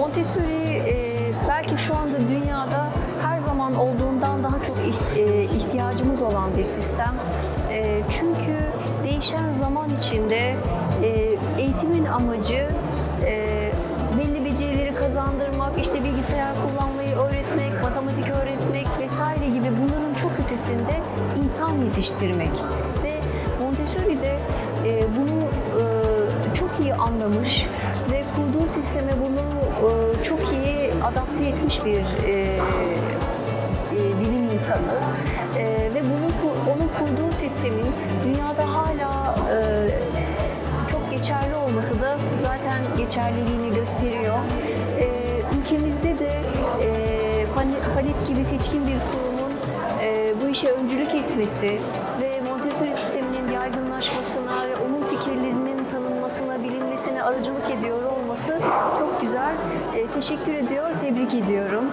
Montessori e, belki şu anda dünyada her zaman olduğundan daha çok e, ihtiyacımız olan bir sistem. E, çünkü değişen zaman içinde e, eğitimin amacı e, belli becerileri kazandırmak, işte bilgisayar kullanmayı öğretmek, matematik öğretmek vesaire gibi bunların çok ötesinde insan yetiştirmek. Ve Montessori de e, bunu iyi anlamış ve kurduğu sisteme bunu e, çok iyi adapte etmiş bir e, e, bilim insanı E, ve bunu onun kurduğu sistemin dünyada hala e, çok geçerli olması da zaten geçerliliğini gösteriyor. E, ülkemizde de e, Palit gibi seçkin bir kurumun e, bu işe öncülük etmesi ve Montessori sisteminin fikirlerinin bilinmesine aracılık ediyor olması çok güzel. E, teşekkür ediyor, tebrik ediyorum.